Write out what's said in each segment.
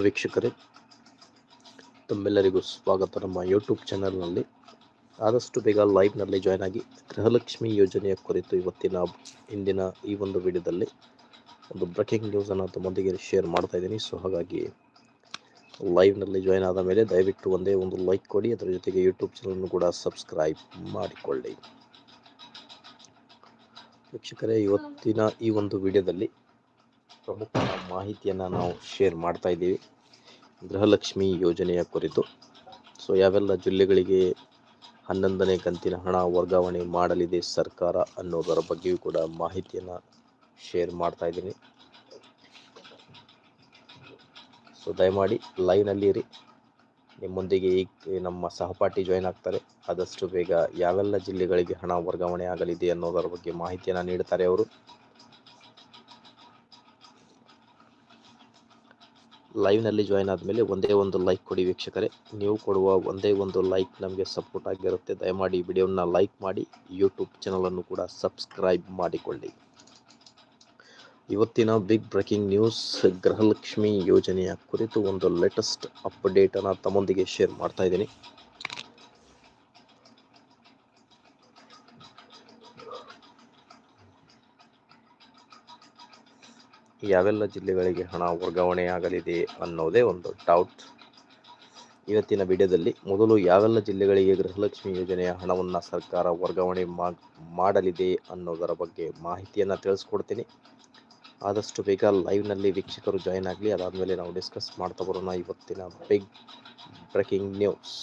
ವೀಕ್ಷಕರೇ, ತಮ್ಮೆಲ್ಲರಿಗೂ ಸ್ವಾಗತ ನಮ್ಮ ಯೂಟ್ಯೂಬ್ ಚಾನಲ್ನಲ್ಲಿ ಆದಷ್ಟು ಬೇಗ ಲೈವ್ನಲ್ಲಿ ಜಾಯ್ನ್ ಆಗಿ ಗೃಹಲಕ್ಷ್ಮಿ ಯೋಜನೆಯ ಕುರಿತು ಇವತ್ತಿನ, ಇಂದಿನ ಈ ಒಂದು ವಿಡಿಯೋದಲ್ಲಿ ಒಂದು ಬ್ರೇಕಿಂಗ್ ನ್ಯೂಸನ್ನು ತಮ್ಮೊಂದಿಗೆ ಶೇರ್ ಮಾಡ್ತಾ ಇದ್ದೀನಿ. ಸೊ ಹಾಗಾಗಿ ಲೈವ್ನಲ್ಲಿ ಜಾಯ್ನ್ ಆದ ಮೇಲೆ ದಯವಿಟ್ಟು ಒಂದೇ ಒಂದು ಲೈಕ್ ಕೊಡಿ. ಅದರ ಜೊತೆಗೆ ಯೂಟ್ಯೂಬ್ ಚಾನಲ್ನು ಕೂಡ ಸಬ್ಸ್ಕ್ರೈಬ್ ಮಾಡಿಕೊಳ್ಳಿ. ವೀಕ್ಷಕರೇ, ಇವತ್ತಿನ ಈ ಒಂದು ವಿಡಿಯೋದಲ್ಲಿ ಪ್ರಮುಖ ಮಾಹಿತಿಯನ್ನು ನಾವು ಶೇರ್ ಮಾಡ್ತಾ ಇದ್ದೀವಿ. ಗೃಹಲಕ್ಷ್ಮಿ ಯೋಜನೆಯ ಕುರಿತು. ಸೊ ಯಾವೆಲ್ಲ ಜಿಲ್ಲೆಗಳಿಗೆ ಹನ್ನೊಂದನೇ ಕಂತಿನ ಹಣ ವರ್ಗಾವಣೆ ಮಾಡಲಿದೆ ಸರ್ಕಾರ ಅನ್ನೋದರ ಬಗ್ಗೆಯೂ ಕೂಡ ಮಾಹಿತಿಯನ್ನು ಶೇರ್ ಮಾಡ್ತಾ ಇದ್ದೀನಿ. ಸೊ ದಯಮಾಡಿ ಲೈನಲ್ಲಿ ಇರಿ. ನಿಮ್ಮೊಂದಿಗೆ ಈಗ ನಮ್ಮ ಸಹಪಾಠಿ ಜಾಯ್ನ್ ಆಗ್ತಾರೆ. ಆದಷ್ಟು ಬೇಗ ಯಾವೆಲ್ಲ ಜಿಲ್ಲೆಗಳಿಗೆ ಹಣ ವರ್ಗಾವಣೆ ಆಗಲಿದೆ ಅನ್ನೋದರ ಬಗ್ಗೆ ಮಾಹಿತಿಯನ್ನು ನೀಡ್ತಾರೆ ಅವರು. ಲೈವ್ನಲ್ಲಿ ಜಾಯ್ನ್ ಆದಮೇಲೆ ಒಂದೇ ಒಂದು ಲೈಕ್ ಕೊಡಿ ವೀಕ್ಷಕರೇ. ನೀವು ಕೊಡುವ ಒಂದೇ ಒಂದು ಲೈಕ್ ನಮಗೆ ಸಪೋರ್ಟ್ ಆಗಿರುತ್ತೆ. ದಯಮಾಡಿ ವಿಡಿಯೋನ ಲೈಕ್ ಮಾಡಿ ಯೂಟ್ಯೂಬ್ ಚಾನಲನ್ನು ಕೂಡ ಸಬ್ಸ್ಕ್ರೈಬ್ ಮಾಡಿಕೊಳ್ಳಿ. ಇವತ್ತಿನ ಬಿಗ್ ಬ್ರೇಕಿಂಗ್ ನ್ಯೂಸ್ ಗೃಹಲಕ್ಷ್ಮಿ ಯೋಜನೆಯ ಕುರಿತು ಒಂದು ಲೇಟೆಸ್ಟ್ ಅಪ್ಡೇಟನ್ನು ತಮ್ಮೊಂದಿಗೆ ಶೇರ್ ಮಾಡ್ತಾ ಇದ್ದೀನಿ. ಯಾವೆಲ್ಲ ಜಿಲ್ಲೆಗಳಿಗೆ ಹಣ ವರ್ಗಾವಣೆ ಆಗಲಿದೆ ಅನ್ನೋದೇ ಒಂದು ಡೌಟ್ ಇವತ್ತಿನ ವಿಡಿಯೋದಲ್ಲಿ ಮೊದಲು ಯಾವೆಲ್ಲ ಜಿಲ್ಲೆಗಳಿಗೆ ಗೃಹಲಕ್ಷ್ಮಿ ಯೋಜನೆಯ ಹಣವನ್ನು ಸರ್ಕಾರ ವರ್ಗಾವಣೆ ಮಾಡಲಿದೆ ಅನ್ನೋದರ ಬಗ್ಗೆ ಮಾಹಿತಿಯನ್ನು ತಿಳಿಸ್ಕೊಡ್ತೀನಿ. ಆದಷ್ಟು ಬೇಗ ಲೈವ್ನಲ್ಲಿ ವೀಕ್ಷಕರು ಜಾಯ್ನ್ ಆಗಲಿ, ಅದಾದಮೇಲೆ ನಾವು ಡಿಸ್ಕಸ್ ಮಾಡ್ತಾ ಬರೋಣ ಇವತ್ತಿನ big breaking news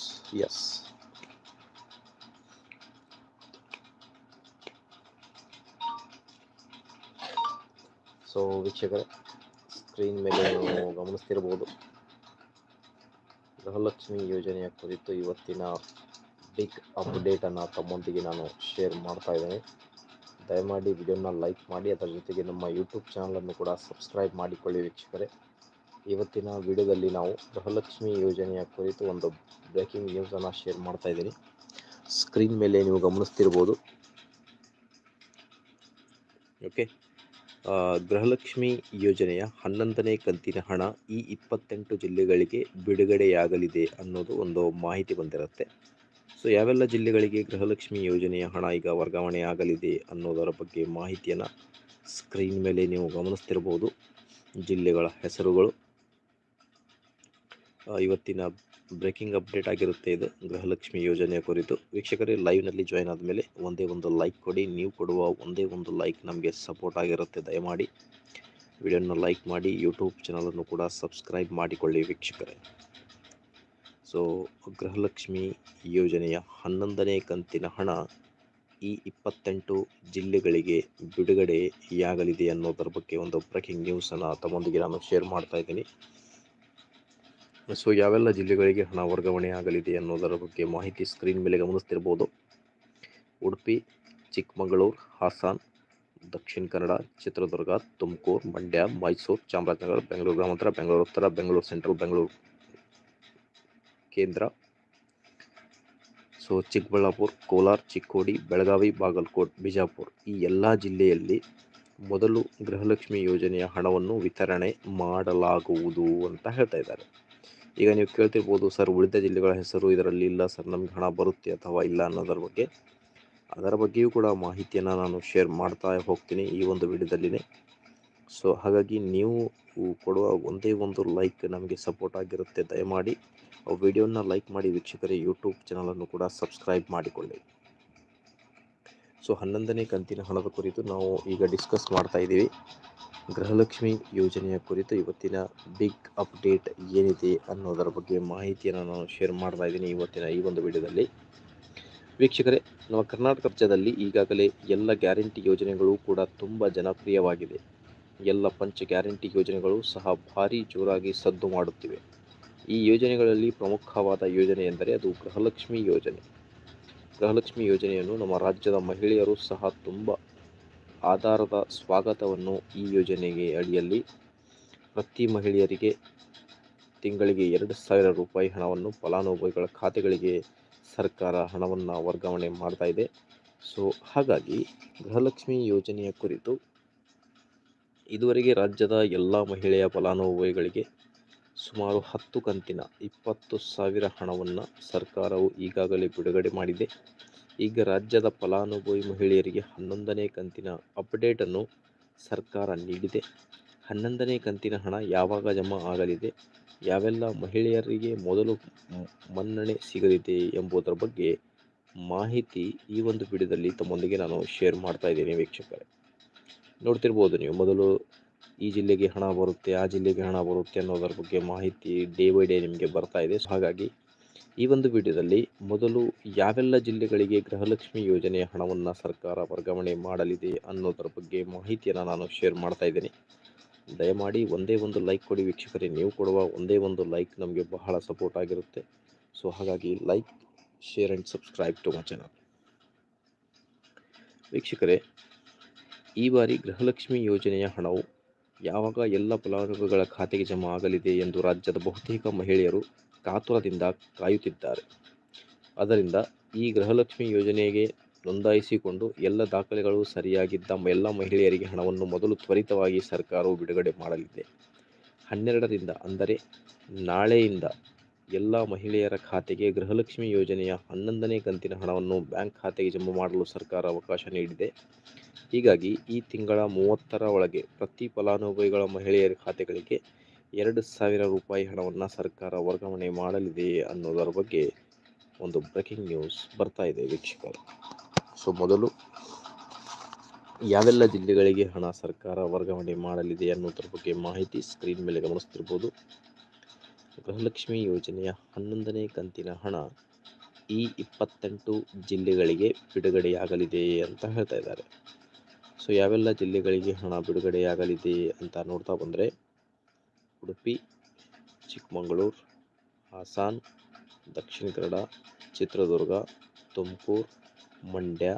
yes so ವೀಕ್ಷಕರೇ ಸ್ಕ್ರೀನ್ ಮೇಲೆ ನೀವು ಗಮನಿಸ್ತಿರ್ಬೋದು. ಗೃಹಲಕ್ಷ್ಮಿ ಯೋಜನೆಯ ಕುರಿತು ಇವತ್ತಿನ ಬಿಗ್ ಅಪ್ಡೇಟನ್ನು ತಮ್ಮೊಂದಿಗೆ ನಾನು ಶೇರ್ ಮಾಡ್ತಾ ಇದ್ದೇನೆ. ದಯಮಾಡಿ ವಿಡಿಯೋನ ಲೈಕ್ ಮಾಡಿ, ಅದರ ಜೊತೆಗೆ ನಮ್ಮ ಯೂಟ್ಯೂಬ್ ಚಾನಲನ್ನು ಕೂಡ ಸಬ್ಸ್ಕ್ರೈಬ್ ಮಾಡಿಕೊಳ್ಳಿ ವೀಕ್ಷಕರೇ. ಇವತ್ತಿನ ವಿಡಿಯೋದಲ್ಲಿ ನಾವು ಗೃಹಲಕ್ಷ್ಮಿ ಯೋಜನೆಯ ಕುರಿತು ಒಂದು ಬ್ರೇಕಿಂಗ್ ನ್ಯೂಸನ್ನು ಶೇರ್ ಮಾಡ್ತಾ ಇದ್ದೀನಿ. ಸ್ಕ್ರೀನ್ ಮೇಲೆ ನೀವು ಗಮನಿಸ್ತಿರ್ಬೋದು. ಓಕೆ ಗೃಹಲಕ್ಷ್ಮಿ ಯೋಜನೆಯ ಹನ್ನೊಂದನೇ ಕಂತಿನ ಹಣ ಈ ಇಪ್ಪತ್ತೆಂಟು ಜಿಲ್ಲೆಗಳಿಗೆ ಬಿಡುಗಡೆಯಾಗಲಿದೆ ಅನ್ನೋದು ಒಂದು ಮಾಹಿತಿ ಬಂದಿರುತ್ತೆ. ಸೊ ಯಾವೆಲ್ಲ ಜಿಲ್ಲೆಗಳಿಗೆ ಗೃಹಲಕ್ಷ್ಮಿ ಯೋಜನೆಯ ಹಣ ಈಗ ವರ್ಗಾವಣೆ ಆಗಲಿದೆ ಅನ್ನೋದರ ಬಗ್ಗೆ ಮಾಹಿತಿಯನ್ನು ಸ್ಕ್ರೀನ್ ಮೇಲೆ ನೀವು ಗಮನಿಸ್ತಿರ್ಬೋದು. ಜಿಲ್ಲೆಗಳ ಹೆಸರುಗಳು ಇವತ್ತಿನ ಬ್ರೇಕಿಂಗ್ ಅಪ್ಡೇಟ್ ಆಗಿರುತ್ತೆ ಇದು. ಗೃಹಲಕ್ಷ್ಮಿ ಯೋಜನೆಯ ಕುರಿತು. ವೀಕ್ಷಕರೇ ಲೈವ್ನಲ್ಲಿ ಜಾಯ್ನ್ ಆದಮೇಲೆ ಒಂದೇ ಒಂದು ಲೈಕ್ ಕೊಡಿ. ನೀವು ಕೊಡುವ ಒಂದೇ ಒಂದು ಲೈಕ್ ನಮಗೆ ಸಪೋರ್ಟ್ ಆಗಿರುತ್ತೆ. ದಯಮಾಡಿ ವಿಡಿಯೋನ ಲೈಕ್ ಮಾಡಿ ಯೂಟ್ಯೂಬ್ ಚಾನಲನ್ನು ಕೂಡ ಸಬ್ಸ್ಕ್ರೈಬ್ ಮಾಡಿಕೊಳ್ಳಿ ವೀಕ್ಷಕರೇ. ಸೊ ಗೃಹಲಕ್ಷ್ಮಿ ಯೋಜನೆಯ ಹನ್ನೊಂದನೇ ಕಂತಿನ ಹಣ ಈ ಇಪ್ಪತ್ತೆಂಟು ಜಿಲ್ಲೆಗಳಿಗೆ ಬಿಡುಗಡೆಯಾಗಲಿದೆ ಅನ್ನೋದರ ಬಗ್ಗೆ ಒಂದು ಬ್ರೇಕಿಂಗ್ ನ್ಯೂಸನ್ನು ತಮ್ಮೊಂದಿಗೆ ನಾನು ಶೇರ್ ಮಾಡ್ತಾ ಇದ್ದೀನಿ. ಸೊ ಯಾವೆಲ್ಲ ಜಿಲ್ಲೆಗಳಿಗೆ ಹಣ ವರ್ಗಾವಣೆ ಆಗಲಿದೆ ಅನ್ನೋದರ ಬಗ್ಗೆ ಮಾಹಿತಿ ಸ್ಕ್ರೀನ್ ಮೇಲೆ ಗಮನಿಸ್ತಿರ್ಬೋದು. ಉಡುಪಿ, ಚಿಕ್ಕಮಗಳೂರು, ಹಾಸನ್, ದಕ್ಷಿಣ ಕನ್ನಡ, ಚಿತ್ರದುರ್ಗ, ತುಮಕೂರು, ಮಂಡ್ಯ, ಮೈಸೂರು, ಚಾಮರಾಜನಗರ, ಬೆಂಗಳೂರು, ಗ್ರಾಮಾಂತರ, ಬೆಂಗಳೂರು, ಉತ್ತರ, ಬೆಂಗಳೂರು, ಸೆಂಟ್ರಲ್, ಬೆಂಗಳೂರು ಕೇಂದ್ರ. ಸೊ ಚಿಕ್ಕಬಳ್ಳಾಪುರ, ಕೋಲಾರ, ಚಿಕ್ಕೋಡಿ, ಬೆಳಗಾವಿ, ಬಾಗಲಕೋಟ್, ಬಿಜಾಪುರ ಈ ಎಲ್ಲ ಜಿಲ್ಲೆಯಲ್ಲಿ ಮೊದಲು ಗೃಹಲಕ್ಷ್ಮಿ ಯೋಜನೆಯ ಹಣವನ್ನು ವಿತರಣೆ ಮಾಡಲಾಗುವುದು ಅಂತ ಹೇಳ್ತಾ ಇದ್ದಾರೆ. ಈಗ ನೀವು ಕೇಳ್ತಿರ್ಬೋದು, ಸರ್, ಉಳಿದ ಜಿಲ್ಲೆಗಳ ಹೆಸರು ಇದರಲ್ಲಿ ಇಲ್ಲ, ಸರ್, ನಮಗೆ ಹಣ ಬರುತ್ತೆ ಅಥವಾ ಇಲ್ಲ ಅನ್ನೋದರ ಬಗ್ಗೆ. ಅದರ ಬಗ್ಗೆಯೂ ಕೂಡ ಮಾಹಿತಿಯನ್ನು ನಾನು ಶೇರ್ ಮಾಡ್ತಾ ಹೋಗ್ತೀನಿ ಈ ಒಂದು ವಿಡಿಯೋದಲ್ಲಿನೇ. ಸೊ, ಹಾಗಾಗಿ ನೀವು ಕೊಡುವ ಒಂದೇ ಒಂದು ಲೈಕ್ ನಮಗೆ ಸಪೋರ್ಟ್ ಆಗಿರುತ್ತೆ. ದಯಮಾಡಿ ವಿಡಿಯೋನ ಲೈಕ್ ಮಾಡಿ ವೀಕ್ಷಕರೇ, ಯೂಟ್ಯೂಬ್ ಚಾನಲನ್ನು ಕೂಡ ಸಬ್ಸ್ಕ್ರೈಬ್ ಮಾಡಿಕೊಳ್ಳಿ. ಸೊ, ಹನ್ನೊಂದನೇ ಕಂತಿನ ಹಣದ ಕುರಿತು ನಾವು ಈಗ ಡಿಸ್ಕಸ್ ಮಾಡ್ತಾ ಇದ್ದೀವಿ. ಗೃಹಲಕ್ಷ್ಮಿ ಯೋಜನೆಯ ಕುರಿತು ಇವತ್ತಿನ ಬಿಗ್ ಅಪ್ಡೇಟ್ ಏನಿದೆ ಅನ್ನೋದರ ಬಗ್ಗೆ ಮಾಹಿತಿಯನ್ನು ನಾನು ಶೇರ್ ಮಾಡ್ತಾ ಇದ್ದೀನಿ ಇವತ್ತಿನ ಈ ಒಂದು ವಿಡಿಯೋದಲ್ಲಿ. ವೀಕ್ಷಕರೇ, ನಮ್ಮ ಕರ್ನಾಟಕ ರಾಜ್ಯದಲ್ಲಿ ಈಗಾಗಲೇ ಎಲ್ಲ ಗ್ಯಾರಂಟಿ ಯೋಜನೆಗಳು ಕೂಡ ತುಂಬ ಜನಪ್ರಿಯವಾಗಿದೆ. ಎಲ್ಲ ಪಂಚ ಗ್ಯಾರಂಟಿ ಯೋಜನೆಗಳು ಸಹ ಭಾರಿ ಜೋರಾಗಿ ಸದ್ದು ಮಾಡುತ್ತಿವೆ. ಈ ಯೋಜನೆಗಳಲ್ಲಿ ಪ್ರಮುಖವಾದ ಯೋಜನೆ ಎಂದರೆ ಅದು ಗೃಹಲಕ್ಷ್ಮಿ ಯೋಜನೆ. ಗೃಹಲಕ್ಷ್ಮಿ ಯೋಜನೆಯನ್ನು ನಮ್ಮ ರಾಜ್ಯದ ಮಹಿಳೆಯರು ಸಹ ತುಂಬ ಆಧಾರದ ಸ್ವಾಗತವನ್ನು ಈ ಯೋಜನೆಗೆ ಅಡಿಯಲ್ಲಿ ಪ್ರತಿ ಮಹಿಳೆಯರಿಗೆ ತಿಂಗಳಿಗೆ ಎರಡು ಸಾವಿರ ರೂಪಾಯಿ ಹಣವನ್ನು ಫಲಾನುಭವಿಗಳ ಖಾತೆಗಳಿಗೆ ಸರ್ಕಾರ ಹಣವನ್ನು ವರ್ಗಾವಣೆ ಮಾಡ್ತಾ ಇದೆ. ಸೊ, ಹಾಗಾಗಿ ಗೃಹಲಕ್ಷ್ಮಿ ಯೋಜನೆಯ ಕುರಿತು ಇದುವರೆಗೆ ರಾಜ್ಯದ ಎಲ್ಲ ಮಹಿಳೆಯ ಫಲಾನುಭವಿಗಳಿಗೆ ಸುಮಾರು ಹತ್ತು ಕಂತಿನ ಇಪ್ಪತ್ತು ಸಾವಿರ ಹಣವನ್ನು ಸರ್ಕಾರವು ಈಗಾಗಲೇ ಬಿಡುಗಡೆ ಮಾಡಿದೆ. ಈಗ ರಾಜ್ಯದ ಫಲಾನುಭವಿ ಮಹಿಳೆಯರಿಗೆ ಹನ್ನೊಂದನೇ ಕಂತಿನ ಅಪ್ಡೇಟನ್ನು ಸರ್ಕಾರ ನೀಡಿದೆ. ಹನ್ನೊಂದನೇ ಕಂತಿನ ಹಣ ಯಾವಾಗ ಜಮಾ ಆಗಲಿದೆ? ಯಾವೆಲ್ಲ ಮಹಿಳೆಯರಿಗೆ ಮೊದಲು ಮನ್ನಣೆ ಸಿಗಲಿದೆ ಎಂಬುದರ ಬಗ್ಗೆ ಮಾಹಿತಿ ಈ ಒಂದು ವಿಡಿಯೋದಲ್ಲಿ ತಮ್ಮೊಂದಿಗೆ ನಾನು ಶೇರ್ ಮಾಡ್ತಾ ಇದ್ದೇನೆ ವೀಕ್ಷಕರೇ. ನೋಡ್ತಿರ್ಬೋದು ನೀವು, ಮೊದಲು ಈ ಜಿಲ್ಲೆಗೆ ಹಣ ಬರುತ್ತೆ, ಆ ಜಿಲ್ಲೆಗೆ ಹಣ ಬರುತ್ತೆ ಅನ್ನೋದರ ಬಗ್ಗೆ ಮಾಹಿತಿ ಡೇ ಬೈ ಡೇ ನಿಮಗೆ ಬರ್ತಾ ಇದೆ. ಹಾಗಾಗಿ ಈ ಒಂದು ವಿಡಿಯೋದಲ್ಲಿ ಮೊದಲು ಯಾವೆಲ್ಲ ಜಿಲ್ಲೆಗಳಿಗೆ ಗೃಹಲಕ್ಷ್ಮಿ ಯೋಜನೆಯ ಹಣವನ್ನು ಸರ್ಕಾರ ವರ್ಗಾವಣೆ ಮಾಡಲಿದೆ ಅನ್ನೋದರ ಬಗ್ಗೆ ಮಾಹಿತಿಯನ್ನು ನಾನು ಶೇರ್ ಮಾಡ್ತಾ ಇದ್ದೀನಿ. ದಯಮಾಡಿ ಒಂದೇ ಒಂದು ಲೈಕ್ ಕೊಡಿ ವೀಕ್ಷಕರೇ, ನೀವು ಕೊಡುವ ಒಂದೇ ಒಂದು ಲೈಕ್ ನಮಗೆ ಬಹಳ ಸಪೋರ್ಟ್ ಆಗಿರುತ್ತೆ. ಸೊ ಹಾಗಾಗಿ like share and subscribe to my channel ವೀಕ್ಷಕರೇ, ಈ ಬಾರಿ ಗೃಹಲಕ್ಷ್ಮಿ ಯೋಜನೆಯ ಹಣವು ಯಾವಾಗ ಎಲ್ಲ ಫಲಾನುಭವಿಗಳ ಖಾತೆಗೆ ಜಮಾ ಆಗಲಿದೆ ಎಂದು ರಾಜ್ಯದ ಬಹುತೇಕ ಮಹಿಳೆಯರು ಕಾತುರದಿಂದ ಕಾಯುತ್ತಿದ್ದಾರೆ. ಅದರಿಂದ ಈ ಗೃಹಲಕ್ಷ್ಮಿ ಯೋಜನೆಗೆ ನೋಂದಾಯಿಸಿಕೊಂಡು ಎಲ್ಲ ದಾಖಲೆಗಳು ಸರಿಯಾಗಿದ್ದ ಎಲ್ಲ ಮಹಿಳೆಯರಿಗೆ ಹಣವನ್ನು ಮೊದಲು ತ್ವರಿತವಾಗಿ ಸರ್ಕಾರವು ಬಿಡುಗಡೆ ಮಾಡಲಿದೆ. ಹನ್ನೆರಡರಿಂದ ಅಂದರೆ ನಾಳೆಯಿಂದ ಎಲ್ಲ ಮಹಿಳೆಯರ ಖಾತೆಗೆ ಗೃಹಲಕ್ಷ್ಮಿ ಯೋಜನೆಯ ಹನ್ನೊಂದನೇ ಕಂತಿನ ಹಣವನ್ನು ಬ್ಯಾಂಕ್ ಖಾತೆಗೆ ಜಮಾ ಮಾಡಲು ಸರ್ಕಾರ ಅವಕಾಶ ನೀಡಿದೆ. ಹೀಗಾಗಿ ಈ ತಿಂಗಳ ಮೂವತ್ತರ ಒಳಗೆ ಪ್ರತಿ ಫಲಾನುಭವಿಗಳ ಮಹಿಳೆಯರ ಖಾತೆಗಳಿಗೆ ಎರಡು ಸಾವಿರ ರೂಪಾಯಿ ಹಣವನ್ನು ಸರ್ಕಾರ ವರ್ಗಾವಣೆ ಮಾಡಲಿದೆ ಅನ್ನೋದರ ಬಗ್ಗೆ ಒಂದು ಬ್ರೇಕಿಂಗ್ ನ್ಯೂಸ್ ಬರ್ತಾ ಇದೆ ವೀಕ್ಷಕರು. ಸೊ, ಮೊದಲು ಯಾವೆಲ್ಲ ಜಿಲ್ಲೆಗಳಿಗೆ ಹಣ ಸರ್ಕಾರ ವರ್ಗಾವಣೆ ಮಾಡಲಿದೆ ಅನ್ನೋದ್ರ ಬಗ್ಗೆ ಮಾಹಿತಿ ಸ್ಕ್ರೀನ್ ಮೇಲೆ ಗಮನಿಸ್ತಿರ್ಬೋದು. ಗೃಹಲಕ್ಷ್ಮಿ ಯೋಜನೆಯ ಹನ್ನೊಂದನೇ ಕಂತಿನ ಹಣ ಈ ಇಪ್ಪತ್ತೆಂಟು ಜಿಲ್ಲೆಗಳಿಗೆ ಬಿಡುಗಡೆಯಾಗಲಿದೆ ಅಂತ ಹೇಳ್ತಾ ಇದ್ದಾರೆ. ಸೊ, ಯಾವೆಲ್ಲ ಜಿಲ್ಲೆಗಳಿಗೆ ಹಣ ಬಿಡುಗಡೆಯಾಗಲಿದೆ ಅಂತ ನೋಡ್ತಾ ಬಂದರೆ ಉಡುಪಿ, ಚಿಕ್ಕಮಗಳೂರು, ಹಾಸನ, ದಕ್ಷಿಣ ಕನ್ನಡ, ಚಿತ್ರದುರ್ಗ, ತುಮಕೂರು, ಮಂಡ್ಯ,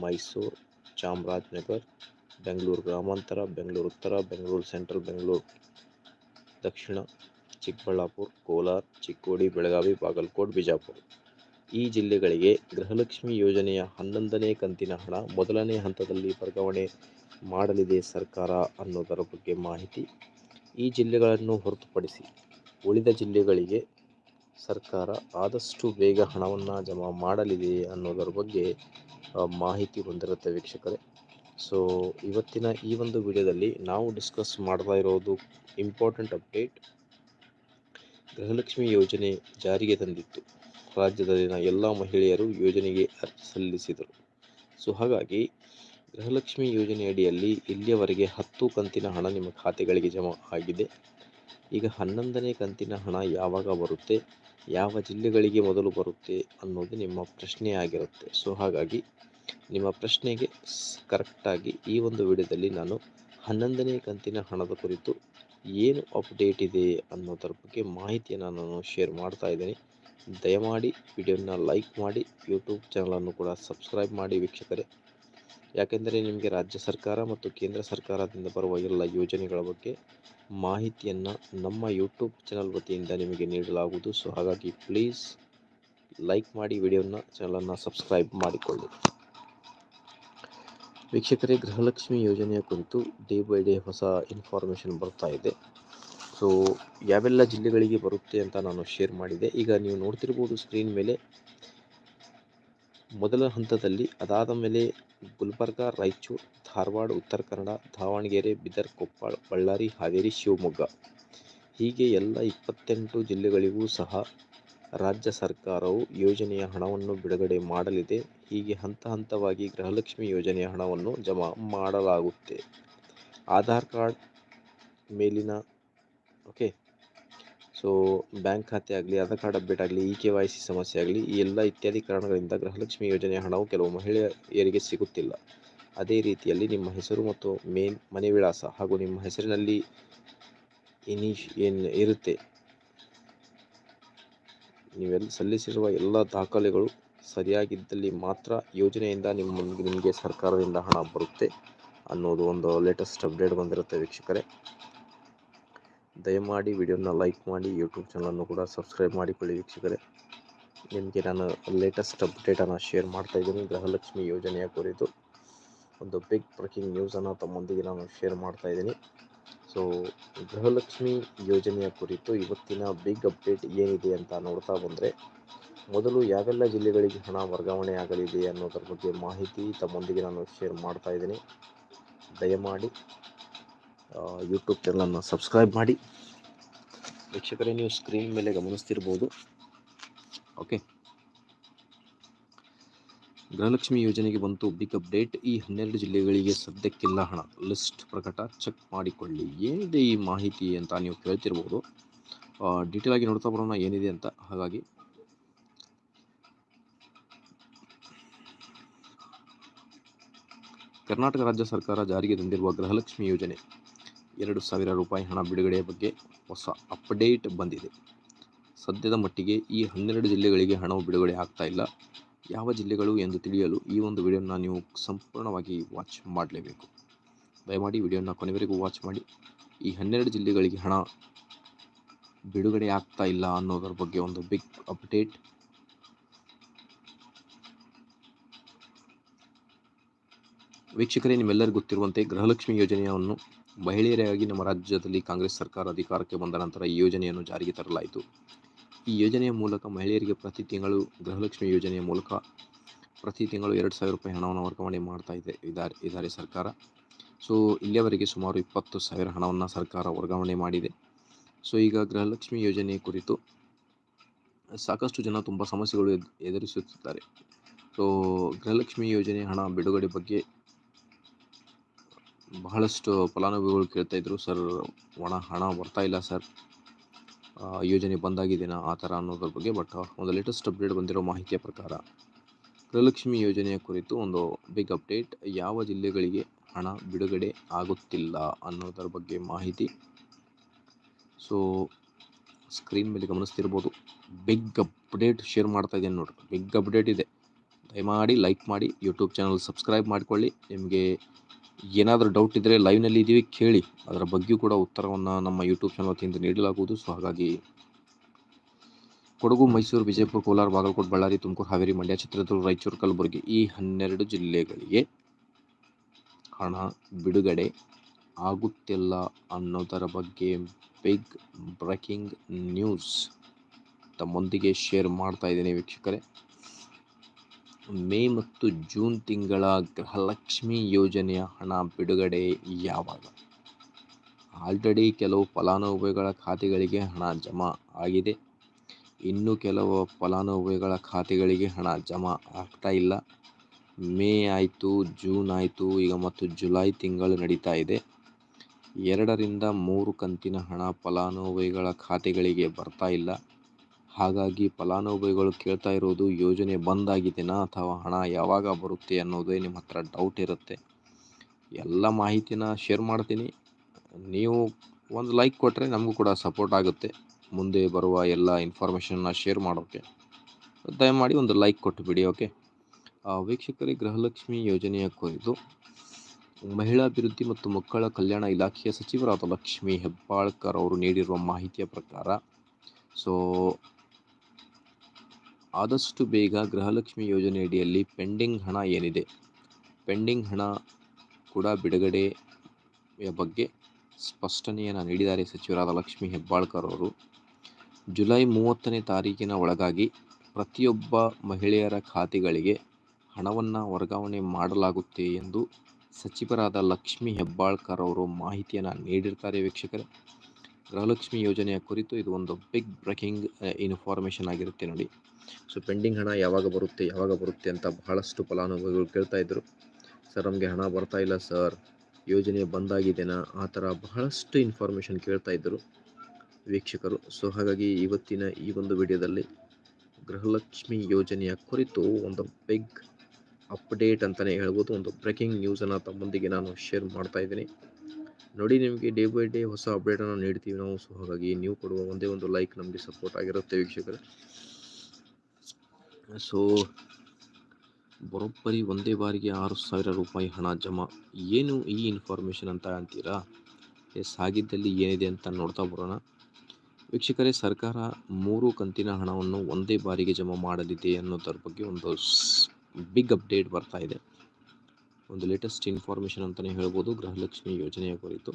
ಮೈಸೂರು, ಚಾಮರಾಜನಗರ, ಬೆಂಗಳೂರು ಗ್ರಾಮಾಂತರ, ಬೆಂಗಳೂರು ಉತ್ತರ, ಬೆಂಗಳೂರು ಸೆಂಟ್ರಲ್, ಬೆಂಗಳೂರು ದಕ್ಷಿಣ, ಚಿಕ್ಕಬಳ್ಳಾಪುರ, ಕೋಲಾರ, ಚಿಕ್ಕೋಡಿ, ಬೆಳಗಾವಿ, ಬಾಗಲಕೋಟೆ, ಬಿಜಾಪುರ. ಈ ಜಿಲ್ಲೆಗಳಿಗೆ ಗೃಹಲಕ್ಷ್ಮಿ ಯೋಜನೆಯ ಹನ್ನೊಂದನೇ ಕಂತಿನ ಹಣ ಮೊದಲನೇ ಹಂತದಲ್ಲಿ ವರ್ಗಾವಣೆ ಮಾಡಲಿದೆ ಸರ್ಕಾರ ಅನ್ನೋದರ ಬಗ್ಗೆ ಮಾಹಿತಿ ಈ ಜಿಲ್ಲೆಗಳನ್ನು ಹೊರತುಪಡಿಸಿ ಉಳಿದ ಜಿಲ್ಲೆಗಳಿಗೆ ಸರ್ಕಾರ ಆದಷ್ಟು ಬೇಗ ಹಣವನ್ನು ಜಮಾ ಮಾಡಲಿದೆ ಅನ್ನೋದರ ಬಗ್ಗೆ ಮಾಹಿತಿ ಹೊಂದಿರುತ್ತೆ ವೀಕ್ಷಕರೇ. ಸೊ ಇವತ್ತಿನ ಈ ಒಂದು ವಿಡಿಯೋದಲ್ಲಿ ನಾವು ಡಿಸ್ಕಸ್ ಮಾಡ್ತಾ ಇರೋದು ಇಂಪಾರ್ಟೆಂಟ್ ಅಪ್ಡೇಟ್ ಗೃಹಲಕ್ಷ್ಮಿ ಯೋಜನೆ ಜಾರಿಗೆ ತಂದಿತ್ತು. ರಾಜ್ಯದಲ್ಲಿನ ಎಲ್ಲ ಮಹಿಳೆಯರು ಯೋಜನೆಗೆ ಅರ್ಜಿ ಸಲ್ಲಿಸಿದರು. ಸೊ ಹಾಗಾಗಿ ಗೃಹಲಕ್ಷ್ಮಿ ಯೋಜನೆಯಡಿಯಲ್ಲಿ ಇಲ್ಲಿಯವರೆಗೆ ಹತ್ತು ಕಂತಿನ ಹಣ ನಿಮ್ಮ ಖಾತೆಗಳಿಗೆ ಜಮಾ ಆಗಿದೆ. ಈಗ ಹನ್ನೊಂದನೇ ಕಂತಿನ ಹಣ ಯಾವಾಗ ಬರುತ್ತೆ, ಯಾವ ಜಿಲ್ಲೆಗಳಿಗೆ ಮೊದಲು ಬರುತ್ತೆ ಅನ್ನೋದು ನಿಮ್ಮ ಪ್ರಶ್ನೆ ಆಗಿರುತ್ತೆ. ಸೊ ಹಾಗಾಗಿ ನಿಮ್ಮ ಪ್ರಶ್ನೆಗೆ ಕರೆಕ್ಟಾಗಿ ಈ ಒಂದು ವಿಡಿಯೋದಲ್ಲಿ ನಾನು ಹನ್ನೊಂದನೇ ಕಂತಿನ ಹಣದ ಕುರಿತು ಏನು ಅಪ್ಡೇಟ್ ಇದೆ ಅನ್ನೋದರ ಬಗ್ಗೆ ಮಾಹಿತಿಯನ್ನು ನಾನು ಶೇರ್ ಮಾಡ್ತಾ ಇದ್ದೇನೆ. ದಯಮಾಡಿ ವಿಡಿಯೋನ ಲೈಕ್ ಮಾಡಿ ಯೂಟ್ಯೂಬ್ ಚಾನಲನ್ನು ಕೂಡ ಸಬ್ಸ್ಕ್ರೈಬ್ ಮಾಡಿ ವೀಕ್ಷಕರೇ. ಯಾಕೆಂದರೆ ನಿಮಗೆ ರಾಜ್ಯ ಸರ್ಕಾರ ಮತ್ತು ಕೇಂದ್ರ ಸರ್ಕಾರದಿಂದ ಬರುವ ಎಲ್ಲ ಯೋಜನೆಗಳ ಬಗ್ಗೆ ಮಾಹಿತಿಯನ್ನು ನಮ್ಮ ಯೂಟ್ಯೂಬ್ ಚಾನಲ್ ವತಿಯಿಂದ ನಿಮಗೆ ನೀಡಲಾಗುವುದು. ಸೊ ಹಾಗಾಗಿ ಪ್ಲೀಸ್ ಲೈಕ್ ಮಾಡಿ ವಿಡಿಯೋನ ಚಾನಲನ್ನು ಸಬ್ಸ್ಕ್ರೈಬ್ ಮಾಡಿಕೊಳ್ಳಿ. ವೀಕ್ಷಕರೇ, ಗೃಹಲಕ್ಷ್ಮಿ ಯೋಜನೆಯ ಕುರಿತು ಡೇ ಬೈ ಡೇ ಹೊಸ ಇನ್ಫಾರ್ಮೇಷನ್ ಬರ್ತಾ ಇದೆ. ಸೊ ಯಾವೆಲ್ಲ ಜಿಲ್ಲೆಗಳಿಗೆ ಬರುತ್ತೆ ಅಂತ ನಾನು ಶೇರ್ ಮಾಡಿದೆ. ಈಗ ನೀವು ನೋಡ್ತಿರ್ಬೋದು ಸ್ಕ್ರೀನ್ ಮೇಲೆ. ಮೊದಲ ಹಂತದಲ್ಲಿ ಅದಾದ ಮೇಲೆ ಗುಲ್ಬರ್ಗ, ರಾಯಚೂರು, ಧಾರವಾಡ, ಉತ್ತರ ಕನ್ನಡ, ದಾವಣಗೆರೆ, ಬೀದರ್, ಕೊಪ್ಪಳ, ಬಳ್ಳಾರಿ, ಹಾವೇರಿ, ಶಿವಮೊಗ್ಗ. ಹೀಗೆ ಎಲ್ಲ ಇಪ್ಪತ್ತೆಂಟು ಜಿಲ್ಲೆಗಳಿಗೂ ಸಹ ರಾಜ್ಯ ಸರ್ಕಾರವು ಯೋಜನೆಯ ಹಣವನ್ನು ಬಿಡುಗಡೆ ಮಾಡಲಿದೆ. ಹೀಗೆ ಹಂತ ಹಂತವಾಗಿ ಗೃಹಲಕ್ಷ್ಮಿ ಯೋಜನೆಯ ಹಣವನ್ನು ಜಮಾ ಮಾಡಲಾಗುತ್ತೆ. ಆಧಾರ್ ಕಾರ್ಡ್ ಮೇಲಿನ, ಓಕೆ ಸೊ ಬ್ಯಾಂಕ್ ಖಾತೆ ಆಗಲಿ, ಆಧಾರ್ ಕಾರ್ಡ್ ಅಪ್ಡೇಟ್ ಆಗಲಿ ಇ ಕೆ ವೈ ಸಿ ಸಮಸ್ಯೆ ಆಗಲಿ, ಈ ಎಲ್ಲ ಇತ್ಯಾದಿ ಕಾರಣಗಳಿಂದ ಗೃಹಲಕ್ಷ್ಮಿ ಯೋಜನೆಯ ಹಣವು ಕೆಲವು ಮಹಿಳೆಯರಿಗೆ ಸಿಗುತ್ತಿಲ್ಲ. ಅದೇ ರೀತಿಯಲ್ಲಿ ನಿಮ್ಮ ಹೆಸರು ಮತ್ತು ಮೇನ್ ಮನೆ ವಿಳಾಸ ಹಾಗೂ ನಿಮ್ಮ ಹೆಸರಿನಲ್ಲಿ ಇನಿಶ್ ಏನು ಇರುತ್ತೆ. ನೀವೆಲ್ಲ ಸಲ್ಲಿಸಿರುವ ಎಲ್ಲ ದಾಖಲೆಗಳು ಸರಿಯಾಗಿದ್ದಲ್ಲಿ ಮಾತ್ರ ಯೋಜನೆಯಿಂದ ನಿಮ್ಮ ನಿಮಗೆ ಸರ್ಕಾರದಿಂದ ಹಣ ಬರುತ್ತೆ ಅನ್ನೋದು ಒಂದು ಲೇಟೆಸ್ಟ್ ಅಪ್ಡೇಟ್ ಬಂದಿರುತ್ತೆ ವೀಕ್ಷಕರೇ. ದಯಮಾಡಿ ವಿಡಿಯೋನ ಲೈಕ್ ಮಾಡಿ ಯೂಟ್ಯೂಬ್ ಚಾನಲನ್ನು ಕೂಡ ಸಬ್ಸ್ಕ್ರೈಬ್ ಮಾಡಿಕೊಳ್ಳಿ ವೀಕ್ಷಕರೇ. ನಿಮಗೆ ನಾನು ಲೇಟೆಸ್ಟ್ ಅಪ್ಡೇಟನ್ನು ಶೇರ್ ಮಾಡ್ತಾ ಇದ್ದೀನಿ. ಗೃಹಲಕ್ಷ್ಮಿ ಯೋಜನೆಯ ಕುರಿತು ಒಂದು ಬಿಗ್ ಬ್ರೇಕಿಂಗ್ ನ್ಯೂಸನ್ನು ತಮ್ಮೊಂದಿಗೆ ನಾನು ಶೇರ್ ಮಾಡ್ತಾ ಇದ್ದೀನಿ. ಸೊ ಗೃಹಲಕ್ಷ್ಮಿ ಯೋಜನೆಯ ಕುರಿತು ಇವತ್ತಿನ ಬಿಗ್ ಅಪ್ಡೇಟ್ ಏನಿದೆ ಅಂತ ನೋಡ್ತಾ ಬಂದರೆ, ಮೊದಲು ಯಾವೆಲ್ಲ ಜಿಲ್ಲೆಗಳಿಗೆ ಹಣ ವರ್ಗಾವಣೆ ಆಗಲಿದೆ ಅನ್ನೋದ್ರ ಬಗ್ಗೆ ಮಾಹಿತಿ ತಮ್ಮೊಂದಿಗೆ ನಾನು ಶೇರ್ ಮಾಡ್ತಾ ಇದ್ದೀನಿ. ದಯಮಾಡಿ ಯೂಟ್ಯೂಬ್ ಚಾನಲನ್ನು ಸಬ್ಸ್ಕ್ರೈಬ್ ಮಾಡಿ. ವೀಕ್ಷಕರೇ, ನೀವು ಸ್ಕ್ರೀನ್ ಮೇಲೆ ಗಮನಿಸ್ತಿರ್ಬೋದು. ಓಕೆ ಗೃಹಲಕ್ಷ್ಮಿ ಯೋಜನೆಗೆ ಬಂತು ಬಿಗ್ ಅಪ್ಡೇಟ್ ಈ ಹನ್ನೆರಡು ಜಿಲ್ಲೆಗಳಿಗೆ ಸದ್ಯಕ್ಕಿಲ್ಲ ಹಣ ಲಿಸ್ಟ್ ಪ್ರಕಟ ಚೆಕ್ ಮಾಡಿಕೊಳ್ಳಿ. ಏನಿದೆ ಈ ಮಾಹಿತಿ ಅಂತ ನೀವು ಕೇಳ್ತಿರ್ಬೋದು. ಡೀಟೇಲ್ ಆಗಿ ನೋಡ್ತಾ ಬರೋಣ ಏನಿದೆ ಅಂತ. ಹಾಗಾಗಿ ಕರ್ನಾಟಕ ರಾಜ್ಯ ಸರ್ಕಾರ ಜಾರಿಗೆ ತಂದಿರುವ ಗೃಹಲಕ್ಷ್ಮಿ ಯೋಜನೆ. ಎರಡು ಸಾವಿರ ರೂಪಾಯಿ ಹಣ ಬಿಡುಗಡೆಯ ಬಗ್ಗೆ ಹೊಸ ಅಪ್ಡೇಟ್ ಬಂದಿದೆ. ಸದ್ಯದ ಮಟ್ಟಿಗೆ ಈ ಹನ್ನೆರಡು ಜಿಲ್ಲೆಗಳಿಗೆ ಹಣವು ಬಿಡುಗಡೆ ಆಗ್ತಾ ಇಲ್ಲ. ಯಾವ ಜಿಲ್ಲೆಗಳು ಎಂದು ತಿಳಿಯಲು ಈ ಒಂದು ವಿಡಿಯೋನ ನೀವು ಸಂಪೂರ್ಣವಾಗಿ ವಾಚ್ ಮಾಡಲೇಬೇಕು. ದಯಮಾಡಿ ವಿಡಿಯೋನ ಕೊನೆವರೆಗೂ ವಾಚ್ ಮಾಡಿ. ಈ ಹನ್ನೆರಡು ಜಿಲ್ಲೆಗಳಿಗೆ ಹಣ ಬಿಡುಗಡೆ ಆಗ್ತಾ ಇಲ್ಲ ಅನ್ನೋದರ ಬಗ್ಗೆ ಒಂದು ಬಿಗ್ ಅಪ್ಡೇಟ್. ವೀಕ್ಷಕರೇ, ನಿಮ್ಮೆಲ್ಲರಿಗೂ ಗೊತ್ತಿರುವಂತೆ ಗೃಹಲಕ್ಷ್ಮಿ ಯೋಜನೆಯನ್ನು ಮಹಿಳೆಯರಿಗಾಗಿ ನಮ್ಮ ರಾಜ್ಯದಲ್ಲಿ ಕಾಂಗ್ರೆಸ್ ಸರ್ಕಾರ ಅಧಿಕಾರಕ್ಕೆ ಬಂದ ನಂತರ ಈ ಯೋಜನೆಯನ್ನು ಜಾರಿಗೆ ತರಲಾಯಿತು. ಈ ಯೋಜನೆಯ ಮೂಲಕ ಮಹಿಳೆಯರಿಗೆ ಪ್ರತಿ ತಿಂಗಳು ಗೃಹಲಕ್ಷ್ಮಿ ಯೋಜನೆಯ ಮೂಲಕ ಪ್ರತಿ ತಿಂಗಳು ಎರಡು ಸಾವಿರ ರೂಪಾಯಿ ಹಣವನ್ನು ವರ್ಗಾವಣೆ ಮಾಡ್ತಾ ಇದೆ ಇದಾರೆ ಇದಾರೆ ಸರ್ಕಾರ. ಸೊ ಇಲ್ಲಿಯವರೆಗೆ ಸುಮಾರು ಇಪ್ಪತ್ತು ಸಾವಿರ ಹಣವನ್ನು ಸರ್ಕಾರ ವರ್ಗಾವಣೆ ಮಾಡಿದೆ. ಸೊ ಈಗ ಗೃಹಲಕ್ಷ್ಮಿ ಯೋಜನೆ ಕುರಿತು ಸಾಕಷ್ಟು ಜನ ತುಂಬ ಸಮಸ್ಯೆಗಳು ಎದುರಿಸುತ್ತಿದ್ದಾರೆ. ಸೊ ಗೃಹಲಕ್ಷ್ಮಿ ಯೋಜನೆ ಹಣ ಬಿಡುಗಡೆ ಬಗ್ಗೆ ಬಹಳಷ್ಟು ಫಲಾನುಭವಿಗಳು ಕೇಳ್ತಾ ಇದ್ರು, ಸರ್, ಒಣ ಹಣ ಬರ್ತಾ ಇಲ್ಲ, ಸರ್. ಯೋಜನೆ ಬಂದಾಗಿದೆಯಾ ಆ ಥರ ಅನ್ನೋದ್ರ ಬಗ್ಗೆ, ಬಟ್ ಒಂದು ಲೇಟೆಸ್ಟ್ ಅಪ್ಡೇಟ್ ಬಂದಿರೋ ಮಾಹಿತಿಯ ಪ್ರಕಾರ, ಗೃಹಲಕ್ಷ್ಮಿ ಯೋಜನೆಯ ಕುರಿತು ಒಂದು ಬಿಗ್ ಅಪ್ಡೇಟ್, ಯಾವ ಜಿಲ್ಲೆಗಳಿಗೆ ಹಣ ಬಿಡುಗಡೆ ಆಗುತ್ತಿಲ್ಲ ಅನ್ನೋದರ ಬಗ್ಗೆ ಮಾಹಿತಿ. ಸೊ, ಸ್ಕ್ರೀನ್ ಮೇಲೆ ಗಮನಿಸ್ತಿರ್ಬೋದು. ಬಿಗ್ ಅಪ್ಡೇಟ್ ಶೇರ್ ಮಾಡ್ತಾ ಇದ್ದೀನಿ ನೋಡಿರಿ. ಬಿಗ್ ಅಪ್ಡೇಟ್ ಇದೆ. ದಯಮಾಡಿ ಲೈಕ್ ಮಾಡಿ, ಯೂಟ್ಯೂಬ್ ಚಾನಲ್ ಸಬ್ಸ್ಕ್ರೈಬ್ ಮಾಡಿಕೊಳ್ಳಿ. ನಿಮಗೆ ಏನಾದರೂ ಡೌಟ್ ಇದ್ದರೆ ಲೈವ್ನಲ್ಲಿ ಇದ್ದೀವಿ ಕೇಳಿ. ಅದರ ಬಗ್ಗೆಯೂ ಕೂಡ ಉತ್ತರವನ್ನು ನಮ್ಮ ಯೂಟ್ಯೂಬ್ ಚಾನಲ್ ವತಿಯಿಂದ ನೀಡಲಾಗುವುದು. ಸೊ ಹಾಗಾಗಿ ಕೊಡಗು, ಮೈಸೂರು, ವಿಜಯಪುರ, ಕೋಲಾರ, ಬಾಗಲಕೋಟೆ, ಬಳ್ಳಾರಿ, ತುಮಕೂರು, ಹಾವೇರಿ, ಮಂಡ್ಯ, ಚಿತ್ರದುರ್ಗ, ರಾಯಚೂರು, ಕಲಬುರಗಿ ಈ ಹನ್ನೆರಡು ಜಿಲ್ಲೆಗಳಿಗೆ ಹಣ ಬಿಡುಗಡೆ ಆಗುತ್ತಿಲ್ಲ ಅನ್ನೋದರ ಬಗ್ಗೆ ಬಿಗ್ ಬ್ರೇಕಿಂಗ್ ನ್ಯೂಸ್ ತಮ್ಮೊಂದಿಗೆ ಶೇರ್ ಮಾಡ್ತಾ ಇದ್ದೀನಿ ವೀಕ್ಷಕರೇ. ಮೇ ಮತ್ತು ಜೂನ್ ತಿಂಗಳ ಗೃಹಲಕ್ಷ್ಮಿ ಯೋಜನೆಯ ಹಣ ಬಿಡುಗಡೆ ಯಾವಾಗ? ಆಲ್ರೆಡಿ ಕೆಲವು ಫಲಾನುಭವಿಗಳ ಖಾತೆಗಳಿಗೆ ಹಣ ಜಮಾ ಆಗಿದೆ. ಇನ್ನು ಕೆಲವು ಫಲಾನುಭವಿಗಳ ಖಾತೆಗಳಿಗೆ ಹಣ ಜಮಾ ಆಗ್ತಾ ಇಲ್ಲ. ಮೇ ಆಯಿತು, ಜೂನ್ ಆಯಿತು, ಈಗ ಮತ್ತು ಜುಲೈ ತಿಂಗಳು ನಡೀತಾ ಇದೆ. ಎರಡರಿಂದ ಮೂರು ಕಂತಿನ ಹಣ ಫಲಾನುಭವಿಗಳ ಖಾತೆಗಳಿಗೆ ಬರ್ತಾ ಇಲ್ಲ. ಹಾಗಾಗಿ ಫಲಾನುಭವಿಗಳು ಕೇಳ್ತಾ ಇರೋದು ಯೋಜನೆ ಬಂದಾಗಿದೆನಾ ಅಥವಾ ಹಣ ಯಾವಾಗ ಬರುತ್ತೆ ಅನ್ನೋದೇ ನಿಮ್ಮ ಹತ್ರ ಡೌಟ್ ಇರುತ್ತೆ. ಎಲ್ಲ ಮಾಹಿತಿನ ಶೇರ್ ಮಾಡ್ತೀನಿ. ನೀವು ಒಂದು ಲೈಕ್ ಕೊಟ್ಟರೆ ನಮಗೂ ಕೂಡ ಸಪೋರ್ಟ್ ಆಗುತ್ತೆ. ಮುಂದೆ ಬರುವ ಎಲ್ಲ ಇನ್ಫಾರ್ಮೇಷನ್ನ ಶೇರ್ ಮಾಡೋಕ್ಕೆ ದಯಮಾಡಿ ಒಂದು ಲೈಕ್ ಕೊಟ್ಟು ಬಿಡಿ ಓಕೆ ವೀಕ್ಷಕರಿಗೆ ಗೃಹಲಕ್ಷ್ಮಿ ಯೋಜನೆಯ ಕುರಿತು ಮಹಿಳಾ ಅಭಿವೃದ್ಧಿ ಮತ್ತು ಮಕ್ಕಳ ಕಲ್ಯಾಣ ಇಲಾಖೆಯ ಸಚಿವರಾದ ಲಕ್ಷ್ಮಿ ಹೆಬ್ಬಾಳ್ಕರ್ ಅವರು ನೀಡಿರುವ ಮಾಹಿತಿಯ ಪ್ರಕಾರ ಸೊ ಆದಷ್ಟು ಬೇಗ ಗೃಹಲಕ್ಷ್ಮಿ ಯೋಜನೆಯಡಿಯಲ್ಲಿ ಪೆಂಡಿಂಗ್ ಹಣ ಏನಿದೆ? ಪೆಂಡಿಂಗ್ ಹಣ ಕೂಡ ಬಿಡುಗಡೆಯ ಬಗ್ಗೆ ಸ್ಪಷ್ಟನೆಯನ್ನು ನೀಡಿದ್ದಾರೆ ಸಚಿವರಾದ ಲಕ್ಷ್ಮಿ ಹೆಬ್ಬಾಳ್ಕರ್ ಅವರು. ಜುಲೈ ಮೂವತ್ತನೇ ತಾರೀಕಿನ ಒಳಗಾಗಿ ಪ್ರತಿಯೊಬ್ಬ ಮಹಿಳೆಯರ ಖಾತೆಗಳಿಗೆ ಹಣವನ್ನು ವರ್ಗಾವಣೆ ಮಾಡಲಾಗುತ್ತೆ ಎಂದು ಸಚಿವರಾದ ಲಕ್ಷ್ಮಿ ಹೆಬ್ಬಾಳ್ಕರ್ ಅವರು ಮಾಹಿತಿಯನ್ನು ನೀಡಿರ್ತಾರೆ ವೀಕ್ಷಕರೇ. ಗೃಹಲಕ್ಷ್ಮಿ ಯೋಜನೆಯ ಕುರಿತು ಇದು ಒಂದು ಬಿಗ್ ಬ್ರೇಕಿಂಗ್ ಇನ್ಫಾರ್ಮೇಷನ್ ಆಗಿರುತ್ತೆ ನೋಡಿ. ಸೊ ಪೆಂಡಿಂಗ್ ಹಣ ಯಾವಾಗ ಬರುತ್ತೆ ಯಾವಾಗ ಬರುತ್ತೆ ಅಂತ ಬಹಳಷ್ಟು ಫಲಾನುಭವಿಗಳು ಕೇಳ್ತಾ ಇದ್ದರು ಸರ್ ನಮಗೆ ಹಣ ಬರ್ತಾ ಇಲ್ಲ ಸರ್ ಯೋಜನೆ ಬಂದಾಗಿದೆನಾ? ಆ ಥರ ಬಹಳಷ್ಟು ಇನ್ಫಾರ್ಮೇಷನ್ ಕೇಳ್ತಾ ಇದ್ದರು ವೀಕ್ಷಕರು. ಸೊ ಹಾಗಾಗಿ ಇವತ್ತಿನ ಈ ಒಂದು ವಿಡಿಯೋದಲ್ಲಿ ಗೃಹಲಕ್ಷ್ಮಿ ಯೋಜನೆಯ ಕುರಿತು ಒಂದು ಬಿಗ್ ಅಪ್ಡೇಟ್ ಅಂತಲೇ ಹೇಳ್ಬೋದು. ಒಂದು ಬ್ರೇಕಿಂಗ್ ನ್ಯೂಸನ್ನು ತಮ್ಮೊಂದಿಗೆ ನಾನು ಶೇರ್ ಮಾಡ್ತಾ ಇದ್ದೀನಿ. ನೋಡಿ, ನಿಮಗೆ ಡೇ ಬೈ ಡೇ ಹೊಸ ಅಪ್ಡೇಟನ್ನು ನೀಡ್ತೀವಿ ನಾವು. ಸೊ ಹಾಗಾಗಿ ನೀವು ಕೊಡುವ ಒಂದೇ ಒಂದು ಲೈಕ್ ನಮಗೆ ಸಪೋರ್ಟ್ ಆಗಿರುತ್ತೆ ವೀಕ್ಷಕರೇ. ಸೊ, ಬರೋಬ್ಬರಿ ಒಂದೇ ಬಾರಿಗೆ ಆರು ಸಾವಿರ ರೂಪಾಯಿ ಹಣ ಜಮಾ. ಏನು ಈ ಇನ್ಫಾರ್ಮೇಷನ್ ಅಂತ ಅಂತೀರಾ? ಎಸ್ ಆಗಿದ್ದಲ್ಲಿ ಏನಿದೆ ಅಂತ ನೋಡ್ತಾ ಬರೋಣ. ವೀಕ್ಷಕರೇ, ಸರ್ಕಾರ ಮೂರು ಕಂತಿನ ಹಣವನ್ನು ಒಂದೇ ಬಾರಿಗೆ ಜಮಾ ಮಾಡಲಿದೆ ಅನ್ನೋದರ ಬಗ್ಗೆ ಒಂದು ಬಿಗ್ ಅಪ್ಡೇಟ್ ಬರ್ತಾ ಇದೆ. ಒಂದು ಲೇಟೆಸ್ಟ್ ಇನ್ಫಾರ್ಮೇಷನ್ ಅಂತಲೇ ಹೇಳ್ಬೋದು, ಗೃಹಲಕ್ಷ್ಮಿ ಯೋಜನೆಯ ಕುರಿತು.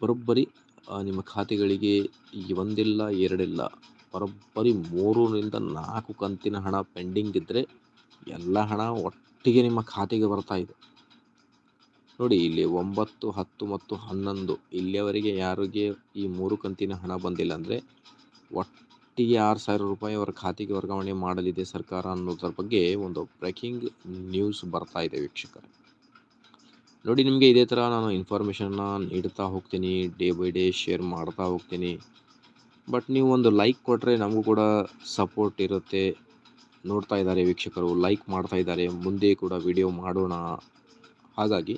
ಬರೋಬ್ಬರಿ ನಿಮ್ಮ ಖಾತೆಗಳಿಗೆ ಒಂದಿಲ್ಲ, ಎರಡಿಲ್ಲ ಬರೋಬ್ಬರಿ ಮೂರರಿಂದ ನಾಲ್ಕು ಕಂತಿನ ಹಣ ಪೆಂಡಿಂಗ್ ಇದ್ದರೆ ಎಲ್ಲ ಹಣ ಒಟ್ಟಿಗೆ ನಿಮ್ಮ ಖಾತೆಗೆ ಬರ್ತಾ ಇದೆ. ನೋಡಿ, ಇಲ್ಲಿ ಒಂಬತ್ತು, ಹತ್ತು ಮತ್ತು ಹನ್ನೊಂದು, ಇಲ್ಲಿಯವರೆಗೆ ಯಾರಿಗೆ ಈ ಮೂರು ಕಂತಿನ ಹಣ ಬಂದಿಲ್ಲ ಅಂದರೆ ಒಟ್ಟಿಗೆ ಆರು ಸಾವಿರ ರೂಪಾಯಿ ಅವರ ಖಾತೆಗೆ ವರ್ಗಾವಣೆ ಮಾಡಲಿದೆ ಸರ್ಕಾರ ಅನ್ನೋದ್ರ ಬಗ್ಗೆ ಒಂದು ಬ್ರೇಕಿಂಗ್ ನ್ಯೂಸ್ ಬರ್ತಾ ಇದೆ ವೀಕ್ಷಕರೇ. ನೋಡಿ, ನಿಮಗೆ ಇದೇ ಥರ ನಾನು ಇನ್ಫಾರ್ಮೇಷನ್ನ ನೀಡ್ತಾ ಹೋಗ್ತೀನಿ, ಡೇ ಬೈ ಡೇ ಶೇರ್ ಮಾಡ್ತಾ ಹೋಗ್ತೀನಿ. ಬಟ್ ನೀವು ಒಂದು ಲೈಕ್ ಕೊಟ್ಟರೆ ನಮಗೂ ಕೂಡ ಸಪೋರ್ಟ್ ಇರುತ್ತೆ. ನೋಡ್ತಾ ಇದ್ದಾರೆ ವೀಕ್ಷಕರು ಲೈಕ್ ಮಾಡ್ತಾ ಇದ್ದಾರೆ. ಮುಂದೆ ಕೂಡ ವಿಡಿಯೋ ಮಾಡೋಣ. ಹಾಗಾಗಿ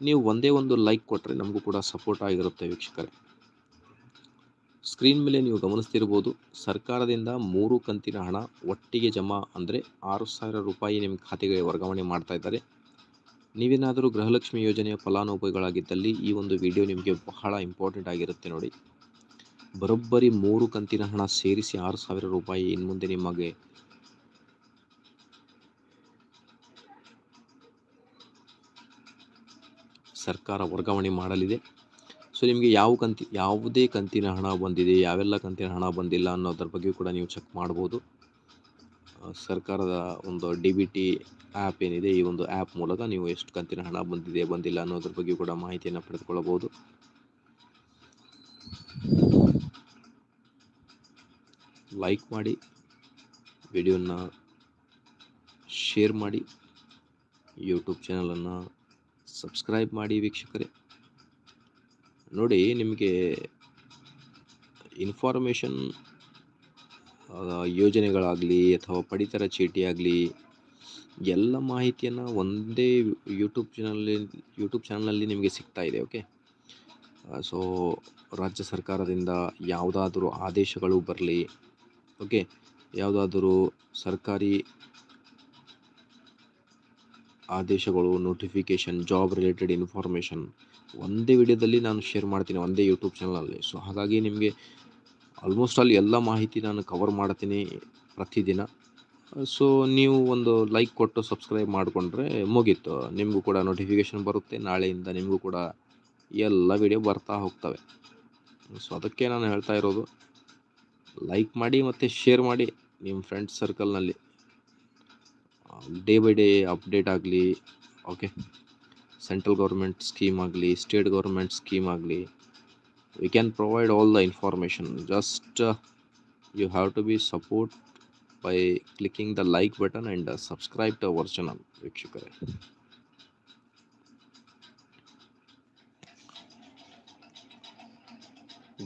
ನೀವು ಒಂದೇ ಒಂದು ಲೈಕ್ ಕೊಟ್ಟರೆ ನಮಗೂ ಕೂಡ ಸಪೋರ್ಟ್ ಆಗಿರುತ್ತೆ ವೀಕ್ಷಕರೇ. ಸ್ಕ್ರೀನ್ ಮೇಲೆ ನೀವು ಗಮನಿಸ್ತಿರ್ಬೋದು, ಸರ್ಕಾರದಿಂದ ಮೂರು ಕಂತಿನ ಹಣ ಒಟ್ಟಿಗೆ ಜಮಾ ಅಂದರೆ ಆರು ಸಾವಿರ ರೂಪಾಯಿ ನಿಮ್ಮ ಖಾತೆಗೆ ವರ್ಗಾವಣೆ ಮಾಡ್ತಾ ಇದ್ದಾರೆ. ನೀವೇನಾದರೂ ಗೃಹಲಕ್ಷ್ಮಿ ಯೋಜನೆಯ ಫಲಾನುಭವಿಗಳಾಗಿದ್ದಲ್ಲಿ ಈ ಒಂದು ವಿಡಿಯೋ ನಿಮಗೆ ಬಹಳ ಇಂಪಾರ್ಟೆಂಟ್ ಆಗಿರುತ್ತೆ ನೋಡಿ. ಬರೋಬ್ಬರಿ ಮೂರು ಕಂತಿನ ಹಣ ಸೇರಿಸಿ ಆರು ಸಾವಿರ ರೂಪಾಯಿ ಇನ್ನು ಮುಂದೆ ನಿಮಗೆ. ಸರ್ಕಾರ ವರ್ಗಾವಣೆ ಮಾಡಲಿದೆ. ಸೊ, ನಿಮಗೆ ಯಾವ ಕಂತಿ, ಯಾವುದೇ ಕಂತಿನ ಹಣ ಬಂದಿದೆ, ಯಾವೆಲ್ಲ ಕಂತಿನ ಹಣ ಬಂದಿಲ್ಲ ಅನ್ನೋದ್ರ ಬಗ್ಗೆ ಕೂಡ ನೀವು ಚೆಕ್ ಮಾಡ್ಬೋದು. ಸರ್ಕಾರದ ಒಂದು ಡಿ ಬಿ ಟಿ ಆ್ಯಪ್ ಏನಿದೆ, ಈ ಒಂದು ಆ್ಯಪ್ ಮೂಲಕ ನೀವು ಎಷ್ಟು ಕಂತಿನ ಹಣ ಬಂದಿದೆ, ಬಂದಿಲ್ಲ ಅನ್ನೋದ್ರ ಬಗ್ಗೆ ಕೂಡ ಮಾಹಿತಿಯನ್ನು ಪಡೆದುಕೊಳ್ಳಬಹುದು. ಲೈಕ್ ಮಾಡಿ ವಿಡಿಯೋನ ಶೇರ್ ಮಾಡಿ ಯೂಟ್ಯೂಬ್ ಚಾನಲನ್ನು ಸಬ್ಸ್ಕ್ರೈಬ್ ಮಾಡಿ ವೀಕ್ಷಕರೇ. ನೋಡಿ, ನಿಮಗೆ ಇನ್ಫಾರ್ಮೇಷನ್ ಯೋಜನೆಗಳಾಗಲಿ ಅಥವಾ ಪಡಿತರ ಚೀಟಿ ಆಗಲಿ ಎಲ್ಲ ಮಾಹಿತಿಯನ್ನು ಒಂದೇ ಯೂಟ್ಯೂಬ್ ಚಾನಲ್ಲಿ ಯೂಟ್ಯೂಬ್ ಚಾನಲಲ್ಲಿ ನಿಮಗೆ ಸಿಗ್ತಾ ಇದೆ ಓಕೆ ಸೊ ರಾಜ್ಯ ಸರ್ಕಾರದಿಂದ ಯಾವುದಾದ್ರೂ ಆದೇಶಗಳು ಬರಲಿ ಓಕೆ ಯಾವುದಾದರೂ ಸರ್ಕಾರಿ ಆದೇಶಗಳು ನೋಟಿಫಿಕೇಷನ್ ಜಾಬ್ ರಿಲೇಟೆಡ್ ಇನ್ಫಾರ್ಮೇಷನ್ ಒಂದೇ ವಿಡಿಯೋದಲ್ಲಿ ನಾನು ಶೇರ್ ಮಾಡ್ತೀನಿ, ಒಂದೇ ಯೂಟ್ಯೂಬ್ ಚಾನಲಲ್ಲಿ ಸೊ ಹಾಗಾಗಿ ನಿಮಗೆ ಆಲ್ಮೋಸ್ಟ್ ಆಲ್ ಎಲ್ಲ ಮಾಹಿತಿ ನಾನು ಕವರ್ ಮಾಡ್ತೀನಿ ಪ್ರತಿದಿನ. ಸೊ ನೀವು ಒಂದು ಲೈಕ್ ಕೊಟ್ಟು ಸಬ್ಸ್ಕ್ರೈಬ್ ಮಾಡಿಕೊಂಡ್ರೆ ಮುಗೀತು. ನಿಮಗೂ ಕೂಡ ನೋಟಿಫಿಕೇಶನ್ ಬರುತ್ತೆ. ನಾಳೆಯಿಂದ ನಿಮಗೂ ಕೂಡ ಎಲ್ಲ ವಿಡಿಯೋ ಬರ್ತಾ ಹೋಗ್ತವೆ. ಸೊ ಅದಕ್ಕೆ ನಾನು ಹೇಳ್ತಾ ಇರೋದು ಲೈಕ್ ಮಾಡಿ ಮತ್ತು ಶೇರ್ ಮಾಡಿ ನಿಮ್ಮ ಫ್ರೆಂಡ್ಸ್ ಸರ್ಕಲ್ನಲ್ಲಿ ಡೇ ಬೈ ಡೇ ಅಪ್ಡೇಟ್ ಆಗಲಿ ಓಕೆ ಸೆಂಟ್ರಲ್ ಗೌರ್ಮೆಂಟ್ ಸ್ಕೀಮ್ ಆಗಲಿ ಸ್ಟೇಟ್ ಗೌರ್ಮೆಂಟ್ ಸ್ಕೀಮ್ ಆಗಲಿ we can provide all the information just you have to be support by clicking the like button and subscribe to our channel ವೀಕ್ಷಕರೇ.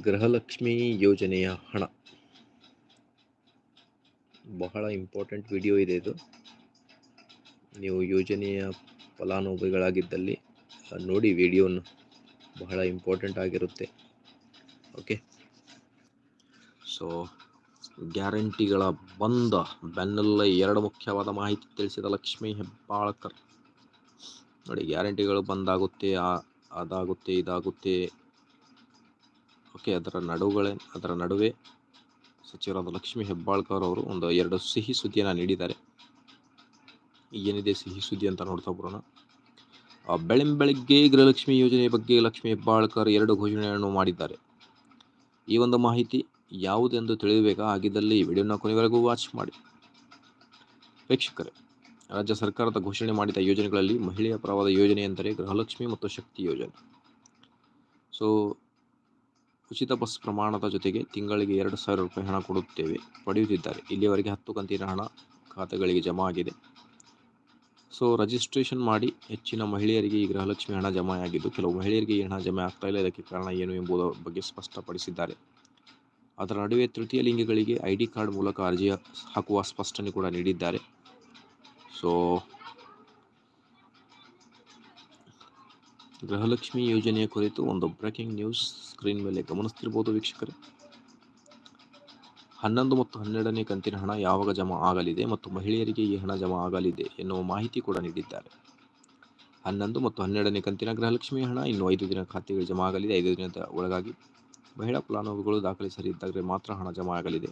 ಗೃಹಲಕ್ಷ್ಮಿ ಯೋಜನೆಯ ಹಣ. ಬಹಳ important video ಇದೆ ಇದು. ನೀವು ಯೋಜನೆಯ ಫಲಾನುಭವಿಗಳಾಗಿದ್ದಲ್ಲಿ ನೋಡಿ ವಿಡಿಯೋನ ಬಹಳ ಇಂಪಾರ್ಟೆಂಟ್ ಆಗಿರುತ್ತೆ. ಓಕೆ ಸೊ ಗ್ಯಾರಂಟಿಗಳ ಬಂದ ಬೆನ್ನಲ್ಲ ಎರಡು ಮುಖ್ಯವಾದ ಮಾಹಿತಿ ತಿಳಿಸಿದ ಲಕ್ಷ್ಮೀ ಹೆಬ್ಬಾಳ್ಕರ್. ನೋಡಿ, ಗ್ಯಾರಂಟಿಗಳು ಬಂದಾಗುತ್ತೆ ಅದಾಗುತ್ತೆ, ಇದಾಗುತ್ತೆ. ಓಕೆ ಅದರ ನಡುಗಳೇ, ಅದರ ನಡುವೆ ಸಚಿವರಾದ ಲಕ್ಷ್ಮೀ ಹೆಬ್ಬಾಳ್ಕರ್ ಅವರು ಒಂದು ಎರಡು ಸಿಹಿ ಸುದ್ದಿಯನ್ನು ನೀಡಿದ್ದಾರೆ. ಏನಿದೆ ಸಿಹಿ ಸುದ್ದಿ ಅಂತ ನೋಡ್ತಾ ಬರೋಣ. ಬೆಳಿಂ ಬೆಳಗ್ಗೆ ಗೃಹಲಕ್ಷ್ಮಿ ಯೋಜನೆ ಬಗ್ಗೆ ಲಕ್ಷ್ಮೀ ಹೆಬ್ಬಾಳ್ಕರ್ ಎರಡು ಘೋಷಣೆಯನ್ನು ಮಾಡಿದ್ದಾರೆ. ಈ ಒಂದು ಮಾಹಿತಿ ಯಾವುದೆಂದು ತಿಳಿಯಬೇಕಾ? ಆಗಿದ್ದಲ್ಲಿ ವಿಡಿಯೋನ ಕೊನೆವರೆಗೂ ವಾಚ್ ಮಾಡಿ. ಪ್ರೇಕ್ಷಕರೇ, ರಾಜ್ಯ ಸರ್ಕಾರದ ಘೋಷಣೆ ಮಾಡಿದ ಯೋಜನೆಗಳಲ್ಲಿ ಮಹಿಳೆಯ ಪರವಾದ ಯೋಜನೆ ಎಂದರೆ ಗೃಹಲಕ್ಷ್ಮಿ ಮತ್ತು ಶಕ್ತಿ ಯೋಜನೆ. ಸೊ ಉಚಿತ ಬಸ್ ಪ್ರಮಾಣದ ಜೊತೆಗೆ ತಿಂಗಳಿಗೆ ಎರಡು ಸಾವಿರ ರೂಪಾಯಿ ಹಣ ಕೊಡುತ್ತೇವೆ, ಪಡೆಯುತ್ತಿದ್ದಾರೆ. ಇಲ್ಲಿಯವರೆಗೆ ಹತ್ತು ಕಂತಿನ ಹಣ ಖಾತೆಗಳಿಗೆ ಜಮಾ ಆಗಿದೆ. ಸೊ ರಿಜಿಸ್ಟ್ರೇಷನ್ ಮಾಡಿ ಹೆಚ್ಚಿನ ಮಹಿಳೆಯರಿಗೆ ಈ ಗೃಹಲಕ್ಷ್ಮಿ ಹಣ ಜಮಾ ಆಗಿದ್ದು, ಕೆಲವು ಮಹಿಳೆಯರಿಗೆ ಈ ಹಣ ಜಮಾ ಆಗ್ತಾ ಇಲ್ಲ. ಇದಕ್ಕೆ ಕಾರಣ ಏನು ಎಂಬುದರ ಬಗ್ಗೆ ಸ್ಪಷ್ಟಪಡಿಸಿದ್ದಾರೆ. ಅದರ ನಡುವೆ ತೃತೀಯ ಲಿಂಗಗಳಿಗೆ ಐ ಡಿ ಕಾರ್ಡ್ ಮೂಲಕ ಅರ್ಜಿ ಹಾಕುವ ಸ್ಪಷ್ಟನೆ ಕೂಡ ನೀಡಿದ್ದಾರೆ. ಸೊ ಗೃಹಲಕ್ಷ್ಮಿ ಯೋಜನೆಯ ಕುರಿತು ಒಂದು ಬ್ರೇಕಿಂಗ್ ನ್ಯೂಸ್ ಸ್ಕ್ರೀನ್ ಮೇಲೆ ಗಮನಿಸ್ತಿರ್ಬೋದು ವೀಕ್ಷಕರೇ. ಹನ್ನೊಂದು ಮತ್ತು ಹನ್ನೆರಡನೇ ಕಂತಿನ ಹಣ ಯಾವಾಗ ಜಮಾ ಆಗಲಿದೆ ಮತ್ತು ಮಹಿಳೆಯರಿಗೆ ಈ ಹಣ ಜಮಾ ಆಗಲಿದೆ ಎನ್ನುವ ಮಾಹಿತಿ ಕೂಡ ನೀಡಿದ್ದಾರೆ. ಹನ್ನೊಂದು ಮತ್ತು ಹನ್ನೆರಡನೇ ಕಂತಿನ ಗೃಹಲಕ್ಷ್ಮಿ ಹಣ ಇನ್ನು ಐದು ದಿನ ಖಾತೆಗೆ ಜಮಾ ಆಗಲಿದೆ. ಐದು ದಿನದ ಒಳಗಾಗಿ ಮಹಿಳಾ ಫಲಾನುಭವಿಗಳು ದಾಖಲೆ ಸರಿ ಮಾತ್ರ ಹಣ ಜಮಾ ಆಗಲಿದೆ.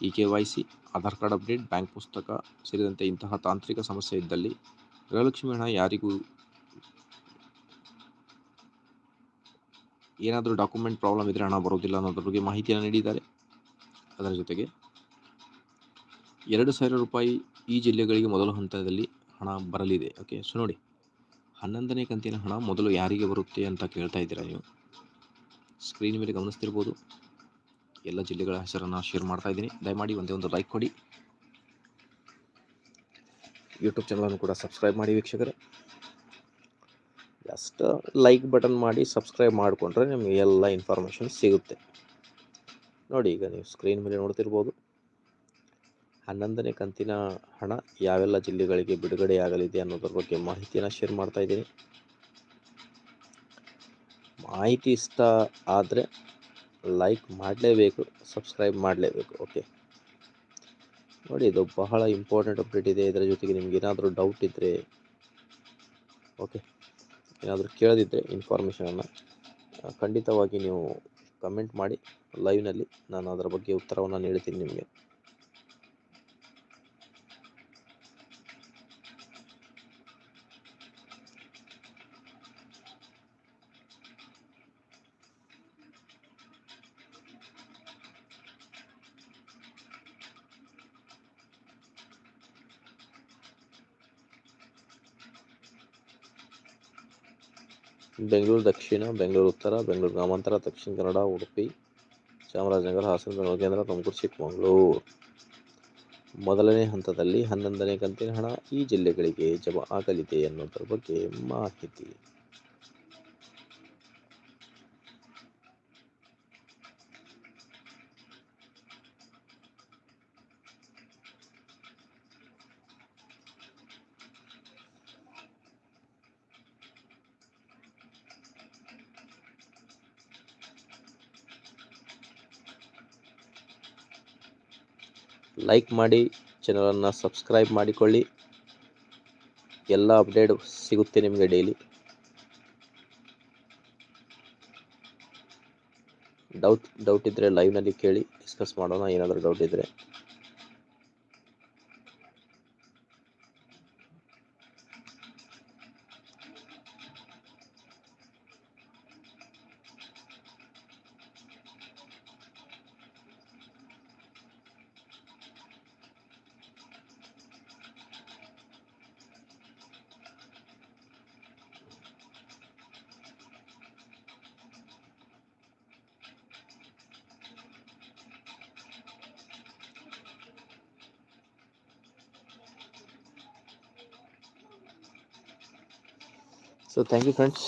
E K Y C, Aadhaar card update, bank ಪುಸ್ತಕ ಸೇರಿದಂತೆ ಇಂತಹ ತಾಂತ್ರಿಕ ಸಮಸ್ಯೆ ಇದ್ದಲ್ಲಿ ಗೃಹಲಕ್ಷ್ಮಿ ಹಣ ಯಾರಿಗೂ ಏನಾದರೂ ಡಾಕ್ಯುಮೆಂಟ್ ಪ್ರಾಬ್ಲಮ್ ಇದ್ದರೆ ಹಣ ಬರೋದಿಲ್ಲ ಅನ್ನೋದ್ರ ಬಗ್ಗೆ ಮಾಹಿತಿಯನ್ನು ನೀಡಿದ್ದಾರೆ. ಅದರ ಜೊತೆಗೆ ಎರಡು ಸಾವಿರ ರೂಪಾಯಿ ಈ ಜಿಲ್ಲೆಗಳಿಗೆ ಮೊದಲ ಹಂತದಲ್ಲಿ ಹಣ ಬರಲಿದೆ. ಓಕೆ ಸೊ ನೋಡಿ, ಹನ್ನೊಂದನೇ ಕಂತಿನ ಹಣ ಮೊದಲು ಯಾರಿಗೆ ಬರುತ್ತೆ ಅಂತ ಕೇಳ್ತಾ ಇದ್ದೀರಾ ನೀವು? ಸ್ಕ್ರೀನ್ ಮೇಲೆ ಗಮನಿಸ್ತಿರ್ಬೋದು. ಎಲ್ಲ ಜಿಲ್ಲೆಗಳ ಹೆಸರನ್ನು ಶೇರ್ ಮಾಡ್ತಾ ಇದ್ದೀನಿ. ದಯಮಾಡಿ ಒಂದೇ ಒಂದು ಲೈಕ್ ಕೊಡಿ. ಯೂಟ್ಯೂಬ್ ಚಾನಲನ್ನು ಕೂಡ ಸಬ್ಸ್ಕ್ರೈಬ್ ಮಾಡಿ ವೀಕ್ಷಕರೇ. ಜಸ್ಟ್ ಲೈಕ್ ಬಟನ್ ಮಾಡಿ ಸಬ್ಸ್ಕ್ರೈಬ್ ಮಾಡಿಕೊಂಡ್ರೆ ನಿಮಗೆ ಎಲ್ಲ ಇನ್ಫಾರ್ಮೇಷನ್ ಸಿಗುತ್ತೆ. ನೋಡಿ, ಈಗ ನೀವು ಸ್ಕ್ರೀನ್ ಮೇಲೆ ನೋಡ್ತಿರ್ಬೋದು. ಹನ್ನೊಂದನೇ ಕಂತಿನ ಹಣ ಯಾವೆಲ್ಲ ಜಿಲ್ಲೆಗಳಿಗೆ ಬಿಡುಗಡೆಯಾಗಲಿದೆ ಅನ್ನೋದ್ರ ಬಗ್ಗೆ ಮಾಹಿತಿಯನ್ನು ಶೇರ್ ಮಾಡ್ತಾ ಇದ್ದೀನಿ. ಮಾಹಿತಿ ಇಷ್ಟ ಆದರೆ ಲೈಕ್ ಮಾಡಲೇಬೇಕು ಸಬ್ಸ್ಕ್ರೈಬ್ ಮಾಡಲೇಬೇಕು ಓಕೆ ನೋಡಿ, ಇದು ಬಹಳ ಇಂಪಾರ್ಟೆಂಟ್ ಅಪ್ಡೇಟ್ ಇದೆ. ಇದರ ಜೊತೆಗೆ ನಿಮ್ಗೆ ಏನಾದರೂ ಡೌಟ್ ಇದ್ದರೆ ಓಕೆ ಏನಾದರೂ ಕೇಳದಿದ್ದರೆ ಇನ್ಫಾರ್ಮೇಷನನ್ನು ಖಂಡಿತವಾಗಿ ನೀವು ಕಮೆಂಟ್ ಮಾಡಿ ಲೈವ್ನಲ್ಲಿ ನಾನು ಅದರ ಬಗ್ಗೆ ಉತ್ತರವನ್ನು ನೀಡ್ತೀನಿ ನಿಮಗೆ. ಬೆಂಗಳೂರು ದಕ್ಷಿಣ, ಬೆಂಗಳೂರು ಉತ್ತರ, ಬೆಂಗಳೂರು ಗ್ರಾಮಾಂತರ, ದಕ್ಷಿಣ ಕನ್ನಡ, ಉಡುಪಿ, ಚಾಮರಾಜನಗರ ಹಾಸನ ಕೇಂದ್ರ, ತುಮಕೂರು, ಚಿಕ್ಕಮಗಳೂರು. ಮೊದಲನೇ ಹಂತದಲ್ಲಿ ಹನ್ನೊಂದನೇ ಕಂತಿನ ಹಣ ಈ ಜಿಲ್ಲೆಗಳಿಗೆ ಜಮಾ ಆಗಲಿದೆ ಅನ್ನೋದ್ರ ಬಗ್ಗೆ ಮಾಹಿತಿ. ಲೈಕ್ ಮಾಡಿ ಚಾನಲನ್ನು ಸಬ್ಸ್ಕ್ರೈಬ್ ಮಾಡಿಕೊಳ್ಳಿ. ಎಲ್ಲ ಅಪ್ಡೇಟ್ ಸಿಗುತ್ತೆ ನಿಮಗೆ ಡೈಲಿ ಡೌಟ್ ಡೌಟ್ ಇದ್ದರೆ ಲೈವ್ನಲ್ಲಿ ಕೇಳಿ ಡಿಸ್ಕಸ್ ಮಾಡೋಣ, ಏನಾದರೂ ಡೌಟ್ ಇದ್ದರೆ ಸೊ ಥ್ಯಾಂಕ್ ಯು ಫ್ರೆಂಡ್ಸ್